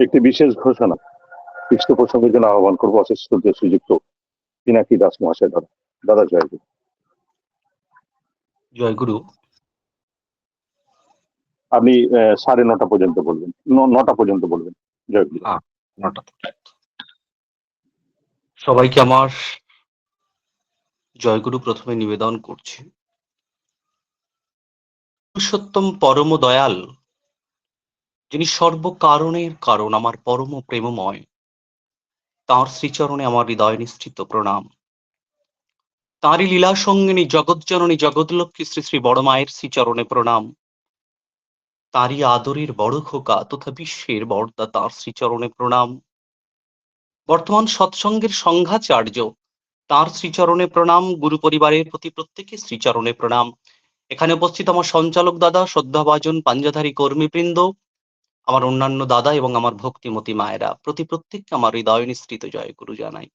একটি বিশেষ ঘোষণা। কৃষ্ণ প্রসঙ্গের জন্য আহ্বান করব অশেষ শ্রীযুক্ত পিনাকি দাস মহাশয় দাদা দাদা জয় গুরু। জয় গুরু। আপনি সাড়ে নটা পর্যন্ত বলবেন। নটা পর্যন্ত বলবেন। জয় গুরু। নটা সবাইকে আমার জয়গুরু প্রথমে নিবেদন করছি। পুরুষোত্তম পরম দয়াল যিনি সর্বকারণের কারণ, আমার পরম প্রেমময়। তাঁর শ্রীচরণে আমার হৃদয় নিশ্চিত প্রণাম। তাঁরই লীলা সঙ্গিনী জগৎজননী জগৎলক্ষ্মী শ্রী শ্রী বড় মায়ের শ্রীচরণে প্রণাম। তাঁরই আদরের বড় খোকা তথা বিশ্বের বর্দা তাঁর শ্রীচরণে প্রণাম। বর্তমান সৎসঙ্গের সংঘাচার্য তাঁর শ্রীচরণে প্রণাম। গুরু পরিবারের প্রতি প্রত্যেকে শ্রীচরণে প্রণাম। এখানে উপস্থিত আমার সঞ্চালক দাদা, শ্রদ্ধাভাজন, পাঞ্জাধারী কর্মীবৃন্দ আমার অন্যান্য দাদা এবং আমার ভক্তিমতী মায়েরা প্রতি প্রত্যেককে আমার হৃদয় নিঃসৃত জয় গুরু জানাই।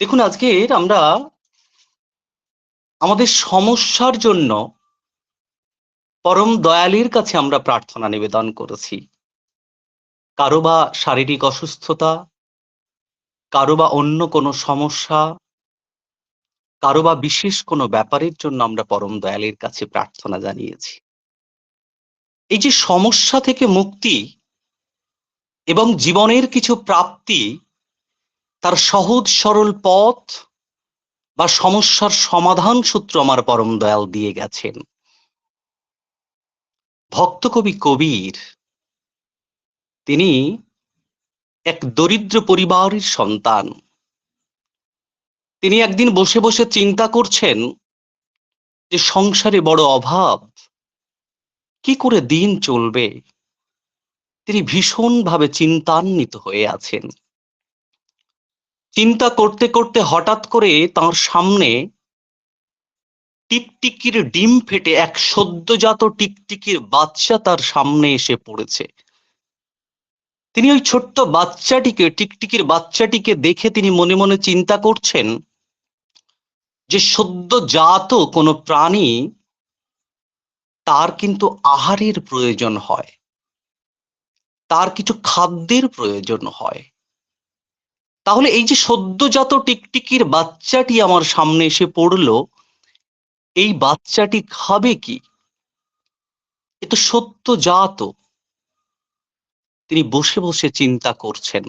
দেখুন, আজকের আমরা আমাদের সমস্যার জন্য পরম দয়ালের কাছে আমরা প্রার্থনা নিবেদন করেছি। কারও বা শারীরিক অসুস্থতা, কারও বা অন্য কোনো সমস্যা, কারও বা বিশেষ কোনো ব্যাপারের জন্য আমরা পরম দয়ালের কাছে প্রার্থনা জানিয়েছি। এই যে সমস্যা থেকে মুক্তি এবং জীবনের কিছু প্রাপ্তি, তার সহজ সরল পথ বা সমস্যার সমাধান সূত্র আমার পরম দয়াল দিয়ে গেছেন। ভক্ত কবি কবির, তিনি এক দরিদ্র পরিবারের সন্তান। তিনি একদিন বসে বসে চিন্তা করছেন যে সংসারে বড় অভাব কি করে দিন চলবে? তিনি ভীষণভাবে চিন্তান্বিত হয়ে আছেন। চিন্তা করতে করতে হঠাৎ করে তার সামনে টিকটিকির ডিম ফেটে এক সদ্যজাত টিকটিকির বাচ্চা তার সামনে এসে পড়েছে। তিনি ওই ছোট্ট বাচ্চাটিকে, টিকটিকির বাচ্চাটিকে দেখে তিনি মনে মনে চিন্তা করছেন যে সদ্যজাত কোনো প্রাণী তার কিন্তু আহারের প্রয়োজন হয়। তার কিছু খাদ্যের প্রয়োজন হয়। তাহলে এই যে সদ্যজাত টিকটিকির বাচ্চাটি আমার সামনে এসে পড়ল, এই বাচ্চাটি খাবে কি? এ তো সত্যজাত তিনি বসে বসে চিন্তা করছেন।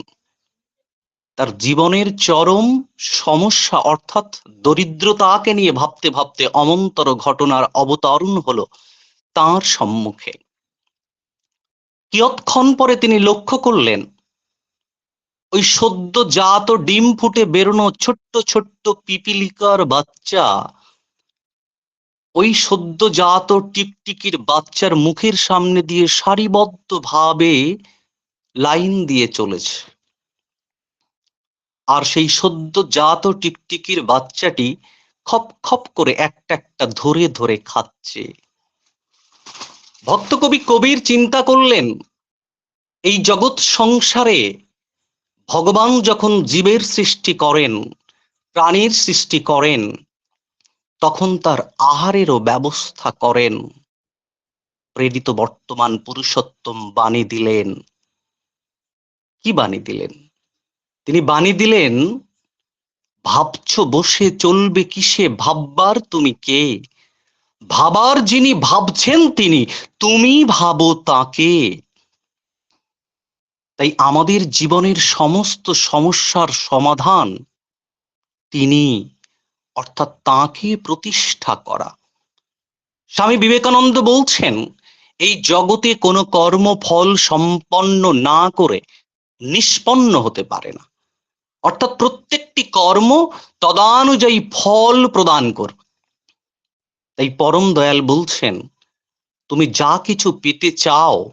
তার জীবনের চরম সমস্যা অর্থাৎ দরিদ্রতাকে নিয়ে ভাবতে ভাবতে অমন্তর ঘটনার অবতরণ হলো। তার সম্মুখে। কিয়ৎক্ষণ পরে তিনি লক্ষ্য করলেন, ওই সদ্যজাত ডিম ফুটে বেরোনো ছোট্ট ছোট্ট পিপিলিকার বাচ্চা, ওই সদ্যজাত টিকটিকির বাচ্চার মুখের সামনে দিয়ে সারিবদ্ধ ভাবে লাইন দিয়ে চলেছে। আর সেই সদ্য জাত টিকটিকির বাচ্চাটি খপ খপ করে একটা একটা ধরে ধরে খাচ্ছে। ভক্ত কবি কবির চিন্তা করলেন, এই জগৎ সংসারে ভগবান যখন জীবের সৃষ্টি করেন, প্রাণীর সৃষ্টি করেন, তখন তার আহারেরও ব্যবস্থা করেন। প্রেরিত বর্তমান পুরুষোত্তম বাণী দিলেন। কি বাণী দিলেন? তিনি বাণী দিলেন, ভাবছ বসে চলবে কিসে, ভাববার তুমি কে? ভাবার যিনি ভাবছেন তিনি তুমি ভাবো তাকে। তাই আমাদের জীবনের সমস্ত সমস্যার সমাধান তিনি, অর্থাৎ তাকে প্রতিষ্ঠা করা। স্বামী বিবেকানন্দ বলছেন, এই জগতে কোনো কর্মফল সম্পন্ন না করে নিষ্পন্ন হতে পারে না। অর্থাৎ প্রত্যেকটি কর্ম তদানুযায়ী ফল প্রদান করবে। তাই পরম দয়াল বলছেন, তুমি যা কিছু পেতে চাও,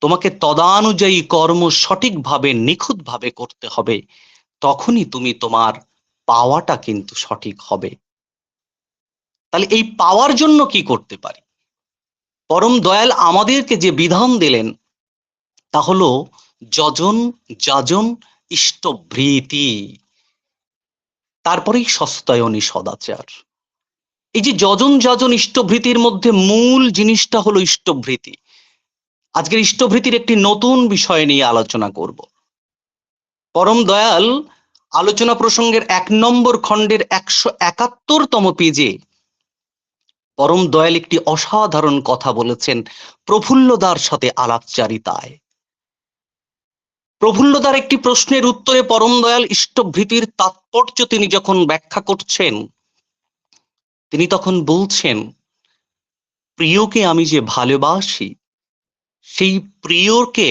তোমাকে তদানুযায়ী কর্ম সঠিকভাবে, নিখুঁতভাবে করতে হবে। তখনই তুমি তোমার পাওয়াটা কিন্তু সঠিক হবে। তাহলে এই পাওয়ার জন্য কি করতে পারি? পরম দয়াল আমাদেরকে যে বিধান দিলেন, তা হলো, যজন যাজন ইষ্টভৃতি তারপরেই সস্তায়নী সদাচার। এই যে যজন যাজন ইষ্টভৃতির মধ্যে মূল জিনিসটা হলো ইষ্টভৃতি। আজকের ইষ্টভৃতির একটি নতুন বিষয় নিয়ে আলোচনা করব। পরম দয়াল আলোচনা প্রসঙ্গের এক নম্বর খণ্ডের একশো একাত্তরতম পেজে পরম দয়াল একটি অসাধারণ কথা বলেছেন প্রফুল্লদার সাথে আলাপচারিতায়। প্রফুল্লদার একটি প্রশ্নের উত্তরে পরম দয়াল ইষ্টভৃতির তাৎপর্য তিনি যখন ব্যাখ্যা করছেন তিনি তখন বলছেন, প্রিয়কে আমি যে ভালোবাসি, সেই প্রিয়কে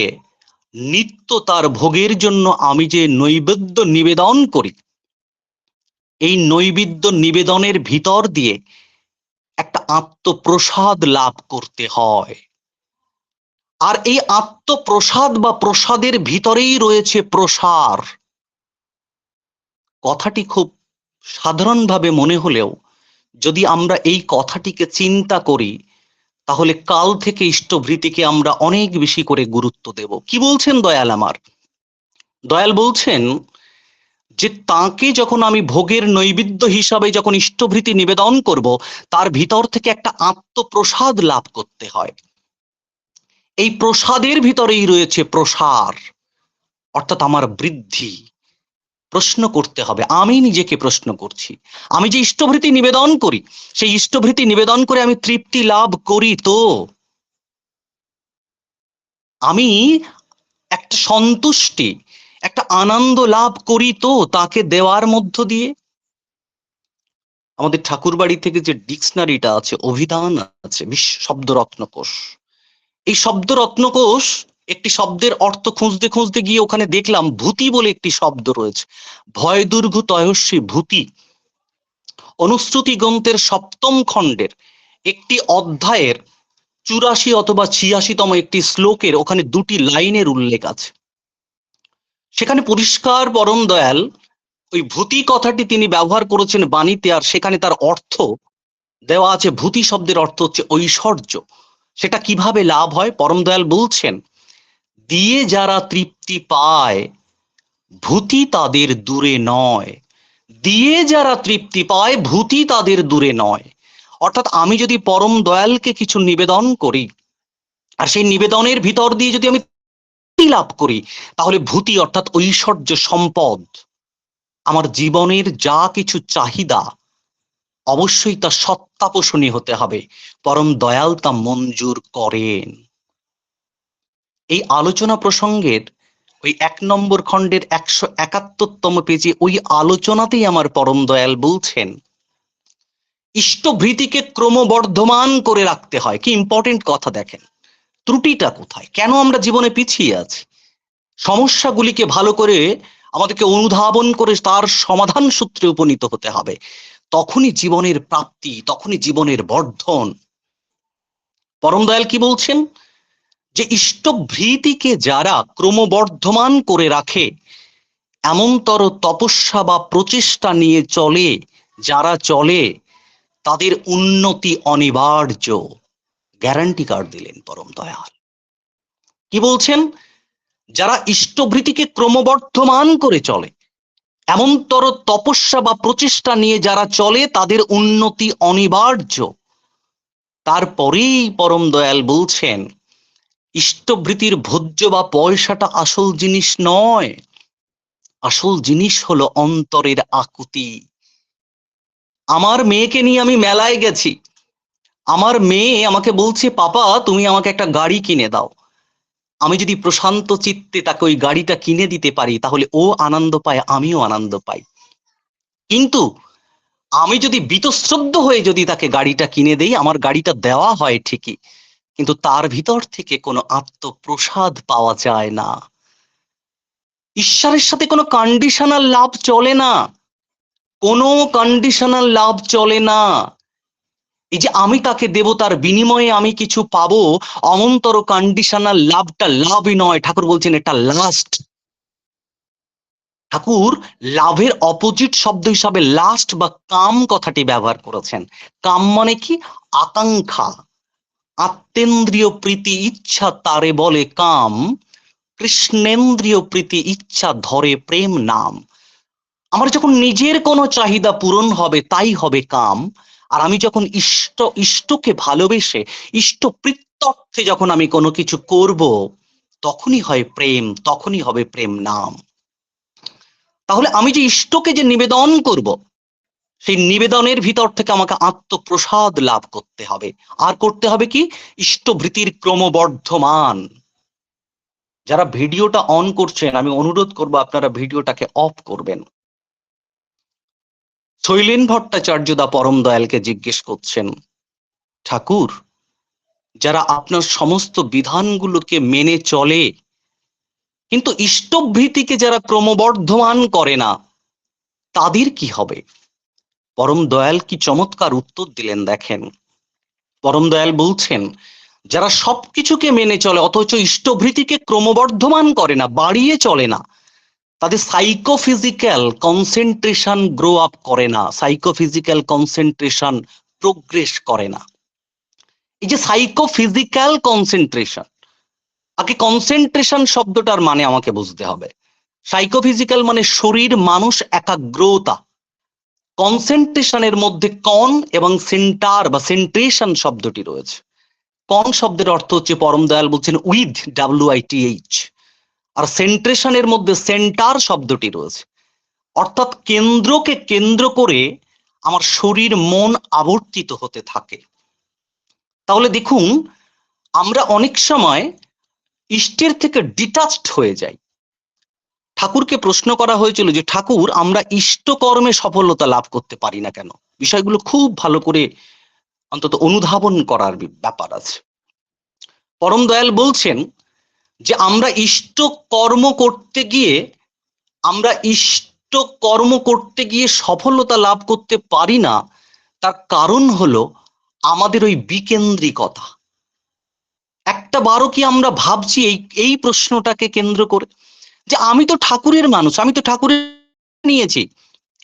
নিত্য তার ভোগের জন্য আমি যে নৈবেদ্য নিবেদন করি, এই নৈবেদ্য নিবেদনের ভিতর দিয়ে একটা আত্মপ্রসাদ লাভ করতে হয়। আর এই আত্মপ্রসাদ বা প্রসাদের ভিতরেই রয়েছে প্রসার। কথাটি খুব সাধারণভাবে মনে হলেও যদি আমরা এই কথাটিকে চিন্তা করি, তাহলে কাল থেকে ইষ্টভৃতিকে আমরা অনেক বেশি করে গুরুত্ব দেব। কি বলছেন দয়াল আমার? দয়াল বলছেন যে তাকে যখন আমি ভোগের নৈবেদ্য হিসাবে যখন ইষ্টভৃতি নিবেদন করব, তার ভিতর থেকে একটা আত্মপ্রসাদ লাভ করতে হয়। এই প্রসাদের ভিতরেই রয়েছে প্রসার, অর্থাৎ আমার বৃদ্ধি। প্রশ্ন করতে হবে। আমি নিজেকে প্রশ্ন করছি। আমি যে ইষ্টভৃতি নিবেদন করি, সেই ইষ্টভৃতি নিবেদন করে আমি তৃপ্তি লাভ করি তো। আমি একটা সন্তুষ্টি, একটা আনন্দ লাভ করি তো তাকে দেওয়ার মধ্য দিয়ে। আমাদের ঠাকুরবাড়ি থেকে যে ডিকশনারিটা আছে, অভিধান আছে বিশ্ব শব্দ রত্নকোষ এই শব্দ রত্নকোষ একটি শব্দের অর্থ খুঁজতে খুঁজতে গিয়ে ওখানে দেখলাম ভূতি বলে একটি শব্দ রয়েছে। ভয় দুর্গ তয়স্বী ভূতি। অনুশ্রুতি গ্রন্থের সপ্তম খণ্ডের একটি অধ্যায়ের চুরাশি অথবা ছিয়াশিতম একটি শ্লোকের ওখানে দুটি লাইনের উল্লেখ আছে। সেখানে পরিষ্কার পরম দয়াল, ওই ভূতি কথাটি তিনি ব্যবহার করেছেন বাণীতে আর সেখানে তার অর্থ দেওয়া আছে, ভূতি শব্দের অর্থ হচ্ছে ঐশ্বর্য। সেটা কীভাবে লাভ হয়? পরম দয়াল বলছেন দিয়ে যারা তৃপ্তি পায়, ভূতি তাদের দূরে নয়। দিয়ে যারা তৃপ্তি পায়, ভূতি তাদের দূরে নয়। অর্থাৎ আমি যদি পরম দয়ালকে কিছু নিবেদন করি, আর সেই নিবেদনের ভিতর দিয়ে যদি আমি লাভ করি, তাহলে ভূতি অর্থাৎ ঐশ্বর্য সম্পদ, আমার জীবনের যা কিছু চাহিদা, অবশ্যই তা সত্তাপোষণী হতে হবে। পরম দয়াল তা মঞ্জুর করেন। এই আলোচনা প্রসঙ্গের ওই এক নম্বর খণ্ডের একশো একাত্তরতম পেজে ওই আলোচনাতেই আমার পরম দয়াল বলছেন, ইষ্টভৃতিকে ক্রমবর্ধমান করে রাখতে হয়। কি ইম্পর্টেন্ট কথা দেখেন, ত্রুটিটা কোথায়? কেন আমরা জীবনে পিছিয়ে আছি? সমস্যাগুলিকে ভালো করে আমাদেরকে অনুধাবন করে তার সমাধান সূত্রে উপনীত হতে হবে। তখনই জীবনের প্রাপ্তি, তখনই জীবনের বর্ধন। পরম দয়াল কি বলছেন যে ইষ্টভৃতিকে যারা ক্রমবর্ধমান করে রাখে, এমনতর তপস্যা বা প্রচেষ্টা নিয়ে চলে, যারা চলে, তাদের উন্নতি অনিবার্য। গ্যারান্টি কার্ড দিলেন পরম দয়াল। কি বলছেন? যারা ইষ্টভৃতিকে ক্রমবর্ধমান করে চলে, এমনতর তপস্যা বা প্রচেষ্টা নিয়ে যারা চলে, তাদের উন্নতি অনিবার্য। তারপরেই পরম দয়াল বলছেন ইষ্টভৃতির ভোজ্য বা পয়সাটা আসল জিনিস নয়। আসল জিনিস হলো অন্তরের আকুতি। আমার মেয়েকে নিয়ে আমি মেলায় গেছি। আমার মেয়ে আমাকে বলছে, পাপা, তুমি আমাকে একটা গাড়ি কিনে দাও। আমি যদি প্রশান্ত চিত্তে তাকে ওই গাড়িটা কিনে দিতে পারি, তাহলে ও আনন্দ পায়, আমিও আনন্দ পাই। কিন্তু আমি যদি বীতশ্রদ্ধ হয়ে যদি তাকে গাড়িটা কিনে দেই, আমার গাড়িটা দেওয়া হয় ঠিকই। কিন্তু তার ভিতর থেকে কোনো আত্মপ্রসাদ পাওয়া যায় না। ঈশ্বরের সাথে কোনো কন্ডিশনাল লাভ চলে না। কোনো কন্ডিশনাল লাভ চলে না। এই যে আমি তাকে দেব, তার বিনিময়ে আমি কিছু পাবো, অমন্তর কন্ডিশনাল লাভটা লাভই নয়। ঠাকুর বলছেন, এটা লাস্ট ঠাকুর লাভের অপোজিট শব্দ হিসাবে লাস্ট বা কাম কথাটি ব্যবহার করেছেন। কাম মানে কি? আকাঙ্ক্ষা। আত্মেন্দ্রিয় প্রীতি ইচ্ছা তারে বলে কাম, কৃষ্ণেন্দ্রিয় প্রীতি ইচ্ছা ধরে প্রেম নাম। আমার যখন নিজের কোনো চাহিদা পূরণ হবে, তাই হবে কাম। আর আমি যখন ইষ্ট, ইষ্টকে ভালোবেসে, ইষ্ট প্রত্যর্থে যখন আমি কোনো কিছু করব, তখনই হয় প্রেম, তখনই হবে প্রেম নাম। তাহলে আমি যে ইষ্টকে যে নিবেদন করব সেই নিবেদনের ভিতর থেকে আমাকে আত্মপ্রসাদ লাভ করতে হবে। আর করতে হবে কি? ইষ্টভৃতির ক্রমবর্ধমান। যারা ভিডিওটা অন করছেন, আমি অনুরোধ করব আপনারা ভিডিওটাকে অফ করবেন। শৈলেন ভট্টাচার্য দা পরম দয়ালকে জিজ্ঞেস করছেন, ঠাকুর, যারা আপনার সমস্ত বিধানগুলোকে মেনে চলে, কিন্তু ইষ্টভৃতিকে যারা ক্রমবর্ধমান করে না, তাদের কি হবে? পরম দয়াল কি চমৎকার উত্তর দিলেন দেখেন। পরম দয়াল বলছেন, যারা সবকিছুকে মেনে চলে, অথচ ইষ্টভৃতিকে ক্রমবর্ধমান করে না, বাড়িয়ে চলে না, তাদের সাইকোফিজিক্যাল কনসেন্ট্রেশন গ্রো আপ করে না সাইকোফিজিক্যাল কনসেন্ট্রেশন প্রোগ্রেস করে না। এই যে সাইকোফিজিক্যাল কনসেন্ট্রেশন আগে কনসেন্ট্রেশন শব্দটার মানে আমাকে বুঝতে হবে। সাইকোফিজিক্যাল মানে শরীর, মানুষ, একাগ্রতা। কনসেন্ট্রেশনের মধ্যে কন এবং সেন্টার বা সেন্ট্রেশন শব্দটি রয়েছে। কন শব্দের অর্থ হচ্ছে পরম দয়াল বলছেন with W I T H R সেন্ট্রেশনের মধ্যে সেন্টার শব্দটি রয়েছে। অর্থাৎ কেন্দ্রকে কেন্দ্র করে আমার শরীর, মন আবর্তিত হতে থাকে। তাহলে দেখুন, আমরা অনেক সময় ইষ্টের থেকে ডিটাচড হয়ে যাই। ঠাকুরকে প্রশ্ন করা হয়েছিল যে, ঠাকুর, আমরা ইষ্ট কর্মে সফলতা লাভ করতে পারি না কেন? বিষয়গুলো খুব ভালো করে অন্তত অনুধাবন করার ব্যাপার আছে। পরম দয়াল বলছেন যে, আমরা ইষ্ট কর্ম করতে গিয়ে, আমরা ইষ্ট কর্ম করতে গিয়ে সফলতা লাভ করতে পারি না, তার কারণ হলো আমাদের ওই বিকেন্দ্রিকতা। একটা বারও কি আমরা ভাবছি এই এই প্রশ্নটাকে কেন্দ্র করে? যে আমি তো ঠাকুরের মানুষ, আমি তো ঠাকুরের নিয়েছি।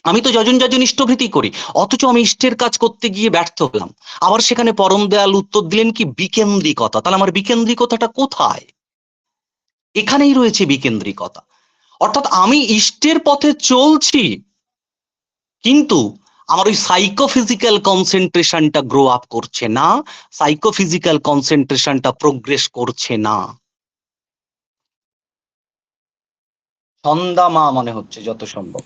আমি তো যজন যজন ইষ্টভৃতি করি, অথচ আমি ইষ্টের কাজ করতে গিয়ে ব্যর্থ হলাম। আবার সেখানে পরম দয়াল উত্তর দিলেন কি, বিকেন্দ্রিকতা? তাহলে আমার বিকেন্দ্রিকতাটা কোথায়? এখানেই রয়েছে বিকেন্দ্রিকতা। অর্থাৎ আমি ইষ্টের পথে চলছি, কিন্তু আমার ওই সাইকোফিজিক্যাল কনসেন্ট্রেশনটা গ্রো আপ করছে না সাইকোফিজিক্যাল কনসেন্ট্রেশনটা প্রোগ্রেস করছে না। সন্ধ্যা মা মনে হচ্ছে যত সম্ভব।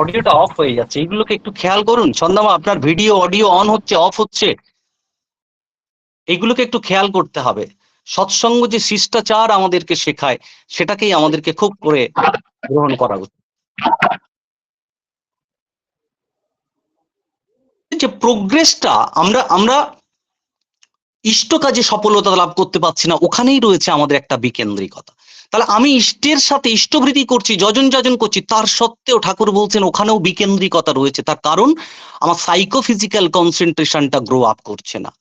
অডিওটা অফ হয়ে যাচ্ছে, এগুলোকে একটু খেয়াল করুন। সন্ধ্যা মা, আপনার ভিডিও অডিও অন হচ্ছে অফ হচ্ছে, এগুলোকে একটু খেয়াল করতে হবে। সৎসঙ্গ যে শিষ্টাচার আমাদেরকে শেখায়, সেটাকেই আমাদেরকে খুব করে গ্রহণ করা উচিত। যে প্রোগ্রেসটা আমরা আমরা ইষ্ট কাজে সফলতা লাভ করতে পারছি না, ওখানেই রয়েছে আমাদের একটা বিকেন্দ্রিকতা। তাহলে আমি ইষ্টের সাথে ইষ্টভৃতি করছি, যজন যজন করছি, তার সত্ত্বেও ঠাকুর বলছেন, ওখানেও বিকেন্দ্রিকতা রয়েছে। তার কারণ, আমার সাইকোফিজিক্যাল কনসেন্ট্রেশনটা গ্রো আপ করছে না।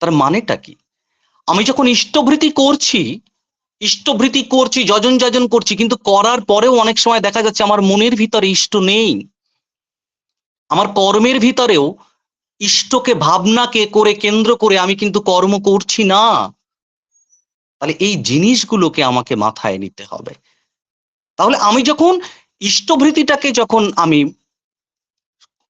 তার মানেটা কি? আমি যখন ইষ্টভৃতি করছি ইষ্টভৃতি করছি, যজন যজন করছি, কিন্তু করার পরেও অনেক সময় দেখা যাচ্ছে আমার মনের ভিতরে ইষ্ট নেই। আমার কর্মের ভিতরেও ইষ্টকে ভাবনাকে করে কেন্দ্র করে আমি কিন্তু কর্ম করছি না। তাহলে এই জিনিসগুলোকে আমাকে মাথায় নিতে হবে। তাহলে আমি যখন ইষ্টভৃতিটাকে যখন আমি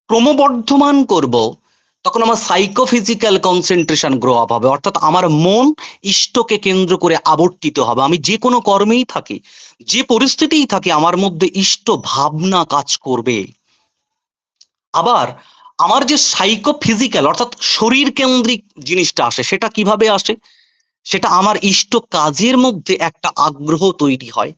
ক্রমবর্ধমান করব, তখন আমার সাইকোফিজিক্যাল কনসেন্ট্রেশন গ্রো আপ হবে। অর্থাৎ আমার মন ইষ্টকে কেন্দ্র করে আবর্তিত হবে। আমি যে কোনো কর্মেই থাকি, যে পরিস্থিতিই থাকি, আমার মধ্যে ইষ্ট ভাবনা কাজ করবে। আবার আমার যে সাইকোফিজিক্যাল অর্থাৎ শরীর কেন্দ্রিক জিনিসটা আসে, সেটা কীভাবে আসে? সেটা আমার ইষ্ট কাজের মধ্যে একটা আগ্রহ তৈরি হয়।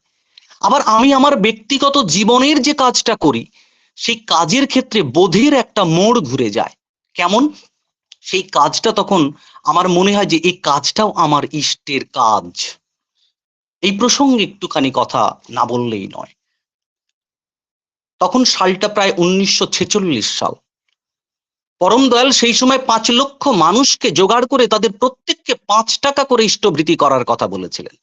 আবার আমি আমার ব্যক্তিগত জীবনের যে কাজটা করি, সেই কাজের ক্ষেত্রে বোধের একটা মোড় ঘুরে যায়। কেমন? সেই কাজটা তখন আমার মনে হয় যে এই কাজটাও আমার ইষ্টের কাজ। এই প্রসঙ্গে একটুখানি কথা না বললেই নয়। তখন সালটা প্রায় উনিশশো ছেচল্লিশ সাল। পরম দয়াল সেই সময় পাঁচ লক্ষ মানুষকে জোগাড় করে তাদের প্রত্যেককে পাঁচ টাকা করে ইষ্টভৃতি করার কথা বলেছিলেন।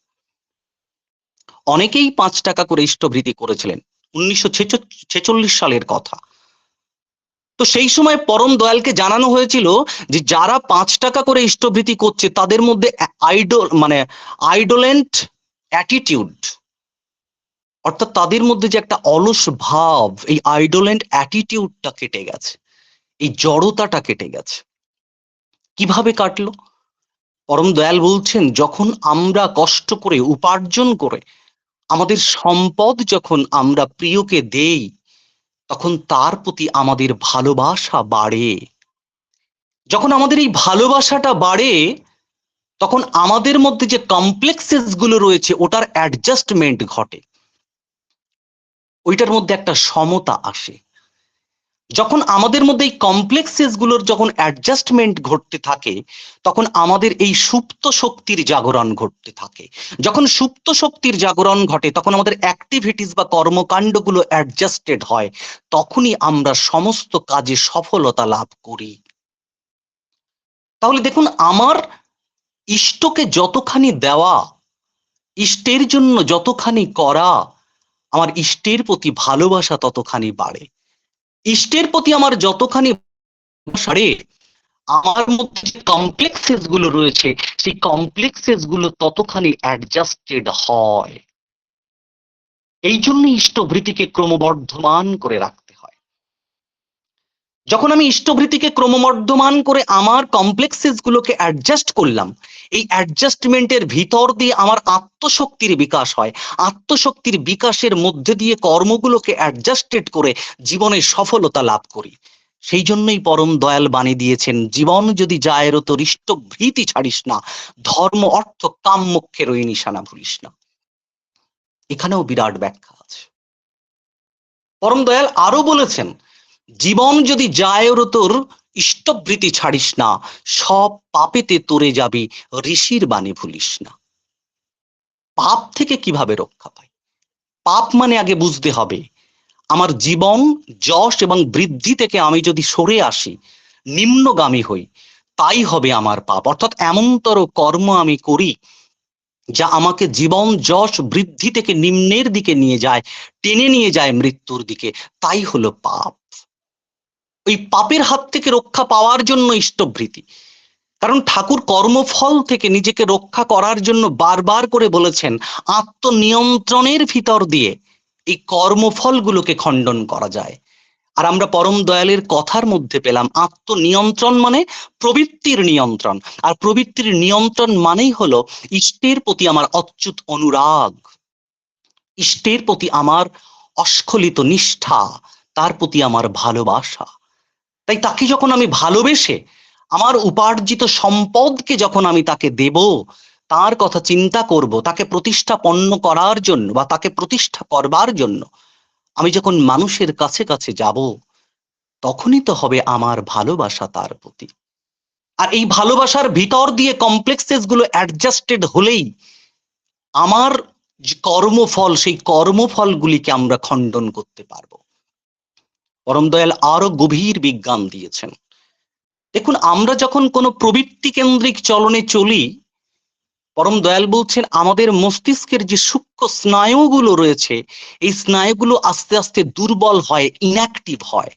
অনেকেই পাঁচ টাকা করে ইষ্টভৃতি করেছিলেন। উনিশশো ছেচল্লিশ সালের কথা। তো সেই সময় পরম দয়ালকে জানানো হয়েছিল যে যারা পাঁচ টাকা করে ইষ্টভৃতি করছে, তাদের মধ্যে আইডল মানে আইডোলেন্ট অ্যাটিটিউড, অর্থাৎ তাদের মধ্যে যে একটা অলস ভাব, এই আইডোলেন্ট অ্যাটিটিউডটা কেটে গেছে। এই জড়তাটা কেটে গেছে। কীভাবে কাটলো? পরম দয়াল বলছেন, যখন আমরা কষ্ট করে, উপার্জন করে, আমাদের সম্পদ যখন আমরা প্রিয়কে দেই, তখন তার প্রতি আমাদের ভালোবাসা বাড়ে। যখন আমাদের এই ভালোবাসাটা বাড়ে, তখন আমাদের মধ্যে যে কমপ্লেক্সেসগুলো রয়েছে, ওটার অ্যাডজাস্টমেন্ট ঘটে। ওইটার মধ্যে একটা সমতা আসে। যখন আমাদের মধ্যে এই কমপ্লেক্সেসগুলোর যখন অ্যাডজাস্টমেন্ট ঘটতে থাকে, তখন আমাদের এই সুপ্ত শক্তির জাগরণ ঘটতে থাকে। যখন সুপ্ত শক্তির জাগরণ ঘটে, তখন আমাদের অ্যাক্টিভিটিস বা কর্মকাণ্ডগুলো অ্যাডজাস্টেড হয়, তখনই আমরা সমস্ত কাজে সফলতা লাভ করি। তাহলে দেখুন, আমার ইষ্টকে যতখানি দেওয়া, ইষ্টের জন্য যতখানি করা, আমার ইষ্টের প্রতি ভালোবাসা ততখানি বাড়ে। ইষ্টের প্রতি আমার যতখানি সারে আমার মধ্যে যে কমপ্লেক্সেসগুলো রয়েছে, সেই কমপ্লেক্সেসগুলো ততখানি অ্যাডজাস্টেড হয়। এই জন্য ইষ্টভৃতিকে ক্রমবর্ধমান করে রাখতে যখন আমি ইষ্টভৃতিকে ক্রমবর্ধমান করে আমার কমপ্লেক্সেস গুলোকে অ্যাডজাস্ট করলাম, এই অ্যাডজাস্টমেন্টের ভিতর দিয়ে আমার আত্মশক্তির বিকাশ হয়। আত্মশক্তির বিকাশের মধ্যে দিয়ে কর্মগুলোকে অ্যাডজাস্টেড করে জীবনে সফলতা লাভ করি। সেই জন্যই পরম দয়াল বাণী দিয়েছেন, জীবন যদি যায় তো ভীতি ছাড়িস না, ধর্ম অর্থ কাম মুখ্যের ওই নিশানা ভুলিস না। এখানেও বিরাট ব্যাখ্যা আছে। পরম দয়াল আরও বলেছেন জীবন যদি যায় তোর ইষ্টভৃতি ছাড়িস না, সব পাপেতে তোরে যাবি, ঋষির বাণী ভুলিস না। পাপ থেকে কীভাবে রক্ষা পাই? পাপ মানে আগে বুঝতে হবে, আমার জীবন, যশ এবং বৃদ্ধি থেকে আমি যদি সরে আসি, নিম্নগামী হই, তাই হবে আমার পাপ। অর্থাৎ এমনতর কর্ম আমি করি, যা আমাকে জীবন, যশ, বৃদ্ধি থেকে নিম্নের দিকে নিয়ে যায়, টেনে নিয়ে যায় মৃত্যুর দিকে। তাই হলো পাপ। ওই পাপের হাত থেকে রক্ষা পাওয়ার জন্য ইষ্টভৃতি। কারণ ঠাকুর কর্মফল থেকে নিজেকে রক্ষা করার জন্য বারবার করে বলেছেন, আত্মনিয়ন্ত্রণের ভিতর দিয়ে এই কর্মফলগুলোকে খণ্ডন করা যায়। আর আমরা পরম দয়ালের কথার মধ্যে পেলাম, আত্মনিয়ন্ত্রণ মানে প্রবৃত্তির নিয়ন্ত্রণ। আর প্রবৃত্তির নিয়ন্ত্রণ মানেই হলো ইষ্টের প্রতি আমার অচ্যুত অনুরাগ। ইষ্টের প্রতি আমার অস্খলিত নিষ্ঠা, তার প্রতি আমার ভালোবাসা। তাই তাকে যখন আমি ভালোবেসে আমার উপার্জিত সম্পদকে যখন আমি তাকে দেব, তার কথা চিন্তা করব, তাকে প্রতিষ্ঠাপন্ন করার জন্য বা তাকে প্রতিষ্ঠা করবার জন্য, আমি যখন মানুষের কাছে কাছে যাব, তখনই তো হবে আমার ভালোবাসা তার প্রতি। আর এই ভালোবাসার ভিতর দিয়ে কমপ্লেক্সেসগুলো অ্যাডজাস্টেড হলেই আমার কর্মফল, সেই কর্মফলগুলিকে আমরা খণ্ডন করতে পারব। পরম দয়াল আরও গভীর বিজ্ঞান দিয়েছেন। দেখুন, আমরা যখন কোনো প্রবৃত্তি কেন্দ্রিক চলনে চলি, পরম দয়াল বলছেন, আমাদের মস্তিষ্কের যে সূক্ষ্ম স্নায়ুগুলো রয়েছে, এই স্নায়ুগুলো আস্তে আস্তে দুর্বল হয় ইনঅ্যাক্টিভ হয়।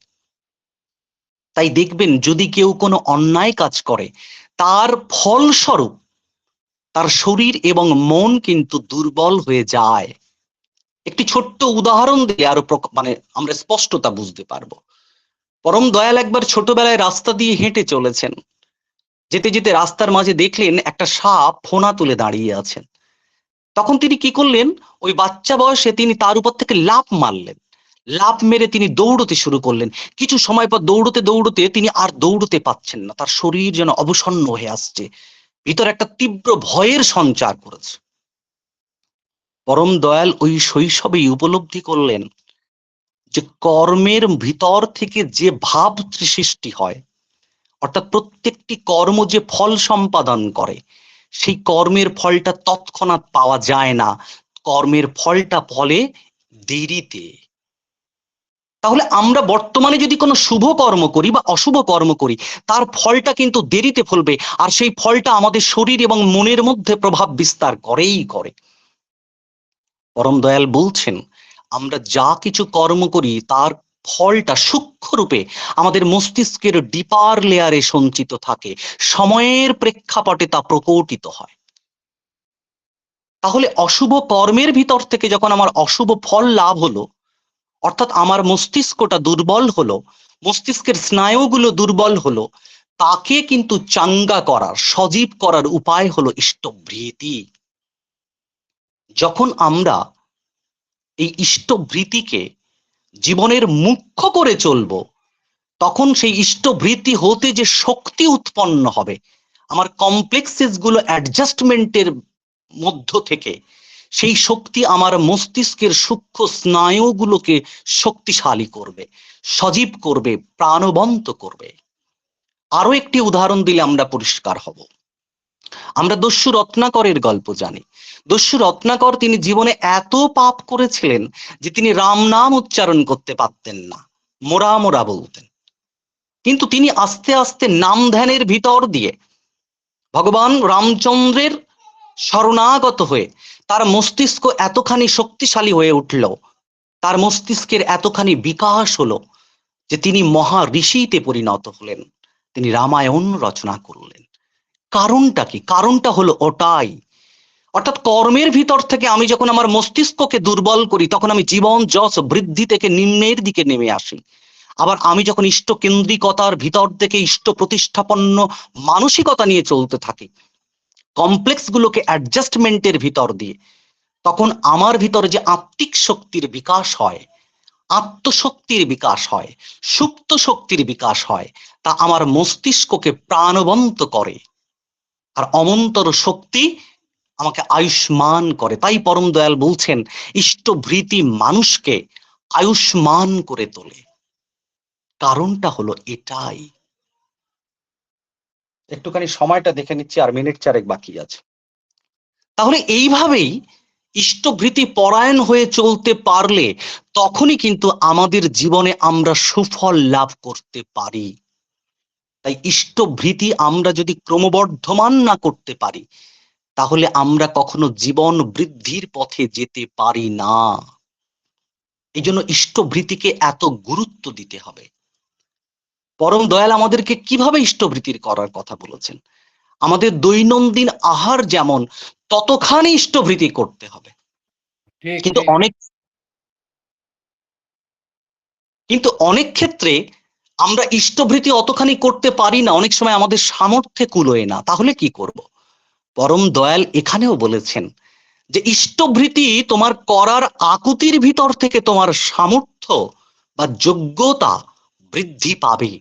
তাই দেখবেন, যদি কেউ কোনো অন্যায় কাজ করে, তার ফলস্বরূপ তার শরীর এবং মন কিন্তু দুর্বল হয়ে যায়। একটি ছোট্ট উদাহরণ দিয়ে আরও মানে আমরা স্পষ্টতা বুঝতে পারব। পরম দয়াল একবার ছোটবেলায় রাস্তা দিয়ে হেঁটে চলেছেন। যেতে যেতে রাস্তার মাঝে দেখলেন একটা সাপ ফোনা তুলে দাঁড়িয়ে আছেন। তখন তিনি কি করলেন? ওই বাচ্চা বয়সে তিনি তার উপর থেকে লাভ মারলেন। লাভ মেরে তিনি দৌড়তে শুরু করলেন। কিছু সময় পর দৌড়তে দৌড়তে তিনি আর দৌড়তে পাচ্ছেন না। তার শরীর যেন অবসন্ন হয়ে আসছে। ভিতরে একটা তীব্র ভয়ের সঞ্চার করেছে। পরম দয়াল ওই শৈশবেই উপলব্ধি করলেন যে কর্মের ভিতর থেকে যে ভাব সৃষ্টি হয়, অর্থাৎ প্রত্যেকটি কর্ম যে ফল সম্পাদন করে, সেই কর্মের ফলটা তৎক্ষণাৎ পাওয়া যায় না। কর্মের ফলটা ফলে দেরিতে। তাহলে আমরা বর্তমানে যদি কোনো শুভ কর্ম করি বা অশুভ কর্ম করি, তার ফলটা কিন্তু দেরিতে ফলবে, আর সেই ফলটা আমাদের শরীর এবং মনের মধ্যে প্রভাব বিস্তার করেই করে। পরম দয়াল বলছেন, আমরা যা কিছু কর্ম করি তার ফলটা সূক্ষ্ম রূপে আমাদের মস্তিষ্কের ডিপার লেয়ারে সঞ্চিত থাকে, সময়ের প্রেক্ষাপটে তা প্রকটিত হয়। তাহলে অশুভ কর্মের ভিতর থেকে যখন আমার অশুভ ফল লাভ হলো, অর্থাৎ আমার মস্তিষ্কটা দুর্বল হলো, মস্তিষ্কের স্নায়ুগুলো দুর্বল হলো, তাকে কিন্তু চাঙ্গা করার, সজীব করার উপায় হলো ইষ্টভৃতি। যখন আমরা এই ইষ্টভৃতিকে জীবনের মুখ্য করে চলবো, তখন সেই ইষ্টভৃতি হতে যে শক্তি উৎপন্ন হবে, আমার কমপ্লেক্সেসগুলো অ্যাডজাস্টমেন্টের মধ্য থেকে, সেই শক্তি আমার মস্তিষ্কের সূক্ষ্ম স্নায়ুগুলোকে শক্তিশালী করবে, সজীব করবে, প্রাণবন্ত করবে। আরও একটি উদাহরণ দিলে আমরা পরিষ্কার হব। আমরা দস্যু রত্নাকরের গল্প জানি। দস্যু রত্নাকর তিনি জীবনে এত পাপ করেছিলেন যে তিনি রাম নাম উচ্চারণ করতে পারতেন না। মোরা মোরা বলতেন। কিন্তু তিনি আস্তে আস্তে নাম ধ্যানের ভিতর দিয়ে ভগবান রামচন্দ্রের শরণাগত হয়ে তার মস্তিষ্ক এতখানি শক্তিশালী হয়ে উঠল, তার মস্তিষ্কের এতখানি বিকাশ হলো যে তিনি মহা ঋষিতে পরিণত হলেন, তিনি রামায়ণ রচনা করলেন। কারণটা কি? কারণটা হলো ওটাই অর্থাৎ কর্মের ভিতর থেকে আমি যখন আমার মস্তিষ্ককে দুর্বল করি, তখন আমি জীবন যশ বৃদ্ধি থেকে নিম্নের দিকে নেমে আসি। আবার আমি যখন ইষ্ট কেন্দ্রিকতার ভিতর থেকে ইষ্ট প্রতিষ্ঠাপন্ন মানসিকতা নিয়ে চলতে থাকি কমপ্লেক্স গুলোকে অ্যাডজাস্টমেন্টের ভিতর দিয়ে, তখন আমার ভিতরে যে আত্মিক শক্তির বিকাশ হয়, আত্মশক্তির বিকাশ হয়, সুপ্ত শক্তির বিকাশ হয়, তা আমার মস্তিষ্ককে প্রাণবন্ত করে। আর অমন্তর শক্তি আমাকে আয়ুষ্মান করে। তাই পরম দয়াল বলছেন ইষ্টভৃতি মানুষকে আয়ুষ্মান করে তোলে। কারণটা হলো এটাই। একটুখানি সময়টা দেখে নিচ্ছি, আর মিনিট চারেক বাকি আছে। তাহলে এইভাবেই ইষ্টভৃতি পরায়ণ হয়ে চলতে পারলে তখনই কিন্তু আমাদের জীবনে আমরা সুফল লাভ করতে পারি। তাই ইষ্টভৃতি আমরা যদি ক্রমবর্ধমান না করতে পারি তাহলে আমরা কখনো জীবন বৃদ্ধির পথে যেতে পারি না। এই জন্য ইষ্টভৃতিকে এত গুরুত্ব দিতে হবে। পরম দয়াল আমাদেরকে কীভাবে ইষ্টভৃতির করার কথা বলেছেন? আমাদের দৈনন্দিন আহার যেমন ততখানি ইষ্টভৃতি করতে হবে। কিন্তু অনেক কিন্তু অনেক ক্ষেত্রে আমরা ইষ্টভৃতি অতখানি করতে পারি না অনেক সময় আমাদের সামর্থ্যে কুলোয় না। তাহলে কি করব? পরম দয়াল এখানেও বলেছেন যে ইষ্টভৃতি তোমার করার আকুতির ভিতর থেকে তোমার সামর্থ্য বা যোগ্যতা বৃদ্ধি পাবে।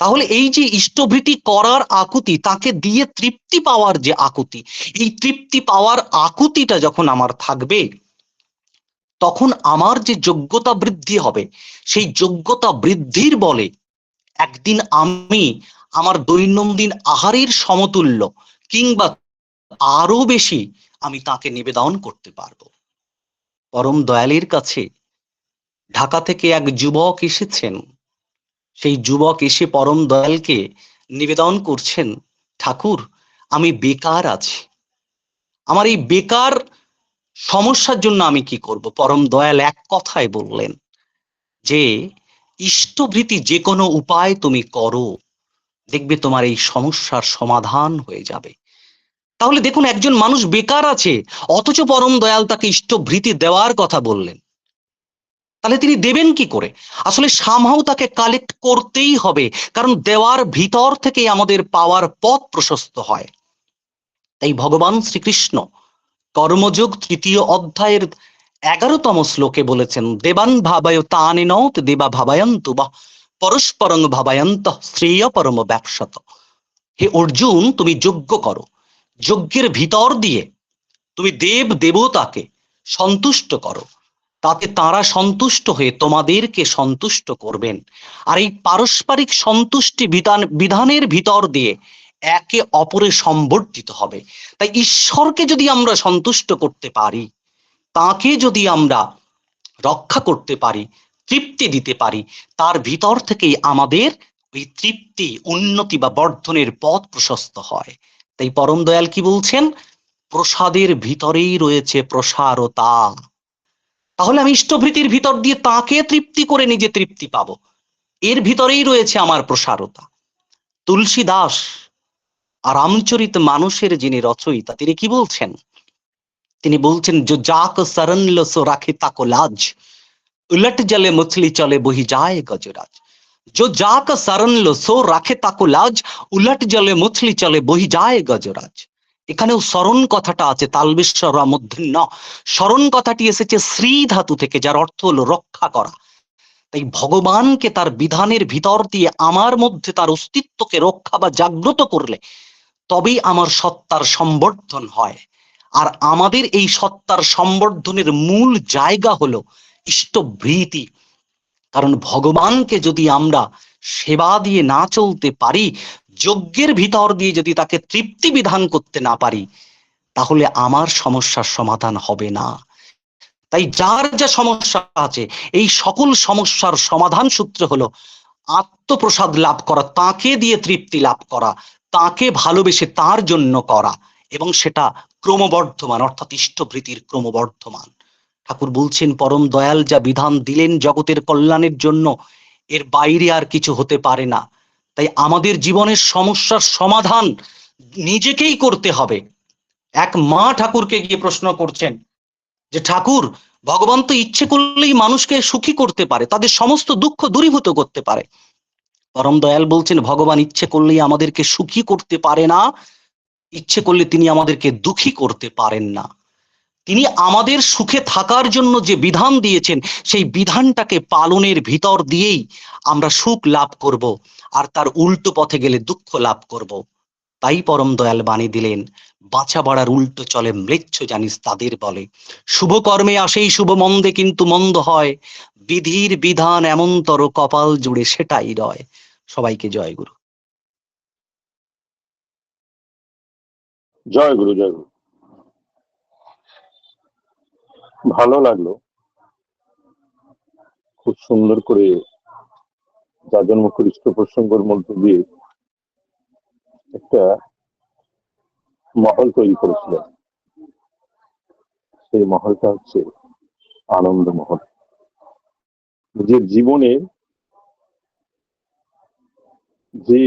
তাহলে এই যে ইষ্টভৃতি করার আকুতি, তাকে দিয়ে তৃপ্তি পাওয়ার যে আকুতি, এই তৃপ্তি পাওয়ার আকুতিটা যখন আমার থাকবে, তখন আমার যে যোগ্যতা বৃদ্ধি হবে, সেই যোগ্যতা বৃদ্ধির বলে একদিন আমি আমার দৈনন্দিন আহারের সমতুল্য কিংবা আরও বেশি আমি তাকে নিবেদন করতে পারব। পরম দয়ালের কাছে ঢাকা থেকে এক যুবক এসেছেন। সেই যুবক এসে পরম দয়ালকে নিবেদন করছেন, ঠাকুর, আমি বেকার আছি। আমার এই বেকার সমস্যার জন্য আমি কি করব? পরম দয়াল এক কথায় বললেন, যে ইষ্টভৃতি যে কোনো উপায় তুমি করো দেখবে তোমার এই সমস্যার সমাধান হয়ে যাবে। তাহলে দেখুন, একজন মানুষ বেকার আছে, অথচ পরম দয়াল তাকে ইষ্টভৃতি দেওয়ার কথা বললেন। তাহলে তিনি দেবেন কি করে? আসলে সামহাও তাকে কালেক্ট করতেই হবে, কারণ দেওয়ার ভিতর থেকে আমাদের পাওয়ার পথ প্রশস্ত হয়। তাই ভগবান শ্রীকৃষ্ণ কর্মযোগ তৃতীয় অধ্যায়ের এগারোতম শ্লোকে বলেছেন, দেবান ভাবায় তানে নত দেবা ভাবায়ন্তু বা পরস্পরং ভাবায়ন্ত শ্রেয় পরম ব্যবসত। হে অর্জুন, তুমি যজ্ঞ করো। যজ্ঞের ভিতর দিয়ে তুমি দেব দেবতাকে সন্তুষ্ট করো। তাতে তারা সন্তুষ্ট হয়ে তোমাদেরকে সন্তুষ্ট করবেন। আর এই পারস্পরিক সন্তুষ্টি বিধান, বিধানের ভিতর দিয়ে একে অপরে সম্বর্ধিত হবে। তাই ঈশ্বরকে যদি আমরা সন্তুষ্ট করতে পারি, তাকে যদি আমরা রক্ষা করতে পারি তৃপ্তি দিতে পারি। তার ভিতর থেকেই আমাদের ওই তৃপ্তি, উন্নতি বা বর্ধনের পথ প্রশস্ত হয়। তাই পরম দয়াল কি বলছেন? প্রসাদের ভিতরেই রয়েছে প্রসারতা তাহলে আমি ইষ্টভৃতির ভিতর দিয়ে তাকে তৃপ্তি করে নিজে তৃপ্তি পাব। এর ভিতরেই রয়েছে আমার প্রসারতা। তুলসী দাস রামচরিত মানুষের যিনি রচয়িতা, তিনি কি বলছেন? তিনি বলছেন যাক সরণ সো রাখে তাকো লাজ। ઉલટ জলে મુથલી চলে বহি যায় গজরাজ જો જાક શરણ લો সো রাখে তাকো লাজ উলট জলে মুথলি চলে বহি যায় গজরাজ এখানেও স্মরণ কথাটা আছে তালবেশ্বরা মধ্যন্য স্মরণ কথাটি এসেছে শ্রী ধাতু থেকে যার অর্থ হলো রক্ষা করা তাই ভগবানকে তার বিধানের ভিতর দিয়ে আমার মধ্যে তার অস্তিত্বকে রক্ষা বা জাগ্রত করলে, তবেই আমার সত্তার সম্বর্ধন হয়। আর আমাদের এই সত্তার সম্বর্ধনের মূল জায়গা হলো ইষ্টভৃতি কারণ ভগবানকে যদি আমরা সেবা দিয়ে না চলতে পারি, যজ্ঞের ভিতর দিয়ে যদি তাকে তৃপ্তি বিধান করতে না পারি, তাহলে আমার সমস্যার সমাধান হবে না। তাই যার যা সমস্যা আছে, এই সকল সমস্যার সমাধান সূত্র হলো আত্মপ্রসাদ লাভ করা, তাকে দিয়ে তৃপ্তি লাভ করা, তাকে ভালোবেসে তার জন্য করা, এবং সেটা ক্রমবর্ধমান, অর্থাৎ ইষ্টভৃতির ক্রমবর্ধমান। ঠাকুর বলছেন, পরম দয়াল যা বিধান দিলেন জগতের কল্যাণের জন্য, এর বাইরে আর কিছু হতে পারে না। তাই আমাদের জীবনের সমস্যার সমাধান নিজেকেই করতে হবে। এক মা ঠাকুরকে গিয়ে প্রশ্ন করছেন যে, ঠাকুর, ভগবান তো ইচ্ছে করলেই মানুষকে সুখী করতে পারে, তাদের সমস্ত দুঃখ দূরীভূত করতে পারে। পরম দয়াল বলছেন, ভগবান ইচ্ছে করলেই আমাদেরকে সুখী করতে পারে না, ইচ্ছে করলে তিনি আমাদেরকে দুঃখী করতে পারেন না। তিনি আমাদের সুখে থাকার জন্য যে বিধান দিয়েছেন, সেই বিধানটাকে পালনের ভিতর দিয়েই আমরা সুখ লাভ করব আর তার উল্টো পথে গেলে দুঃখ লাভ করব। তাই পরম দয়াল বাণী দিলেন বাঁচা বাড়ার উল্টো চলে মৃচ্ছ জানিস তাদের বলে। শুভ কর্মে আসেই শুভ মন্দে কিন্তু মন্দ হয়, বিধির বিধান এমনতর কপাল জুড়ে সেটাই রয়। সবাইকে জয় গুরু। জয় গুরু জয় গুরু। ভালো লাগল। খুব সুন্দর করে যাজন্ম খ্রিস্ট প্রসঙ্গের মধ্য দিয়ে একটা মহল তৈরি করেছিলেন। সেই মহলটা হচ্ছে আনন্দ মহল নিজের জীবনে যে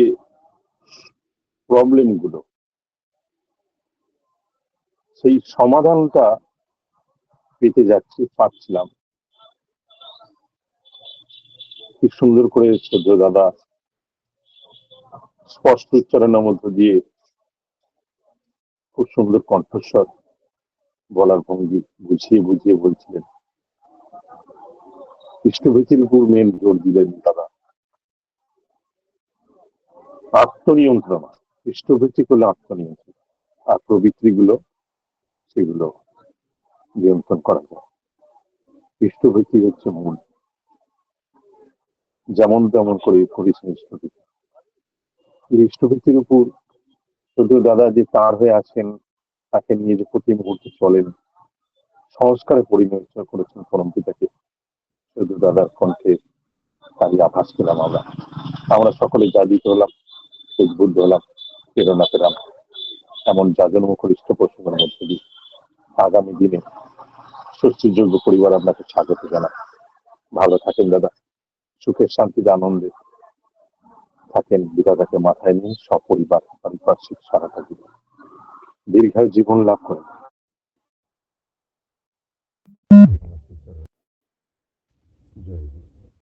প্রবলেমগুলো, সেই সমাধানটা পেতে যাচ্ছি পাচ্ছিলাম খুব সুন্দর করে সহ্য দাদা স্পষ্ট উচ্চারণের মধ্য দিয়ে খুব সুন্দর কণ্ঠস্বর বলার ভঙ্গি বুঝিয়ে বুঝিয়ে বলছিলেন। কৃষ্ণভীতির উপর মেন জোর দিলেন দাদা। আত্মনিয়ন্ত্রণ কৃষ্ণভীতি করলে আত্মনিয়ন্ত্রণ। আর প্রবৃত্তি গুলো সেগুলো নিয়ন্ত্রণ করা যায়। ইষ্টভীতি হচ্ছে মূল। যেমন তেমন করে করেছেন ইষ্টভীতি এই উপর শুধু দাদা যে তার হয়ে আছেন, তাকে নিয়ে যে প্রতি মুহূর্তে চলেন, সংস্কারে পরিণত করেছেন পরম পিতাকে শুধু দাদার কণ্ঠে তারই আভাস পেলাম আমরা। আমরা সকলে জাগিত হলাম, উদ্বুদ্ধ হলাম, প্রেরণা পেলাম। এমন যাজনমুখ ইষ্ট প্রসঙ্গের মধ্যে দিয়ে। আগামী দিনে সুস্থযোগ্য পরিবার আপনাকে স্বাগত জানাই। ভালো থাকেন দাদা সুখের শান্তির আনন্দে থাকেন, বিধাতাকে মাথায় নিয়ে সপরিবার পারিপার্শ্বিক সারাটা জীবন দীর্ঘায় জীবন লাভ করেন। জয়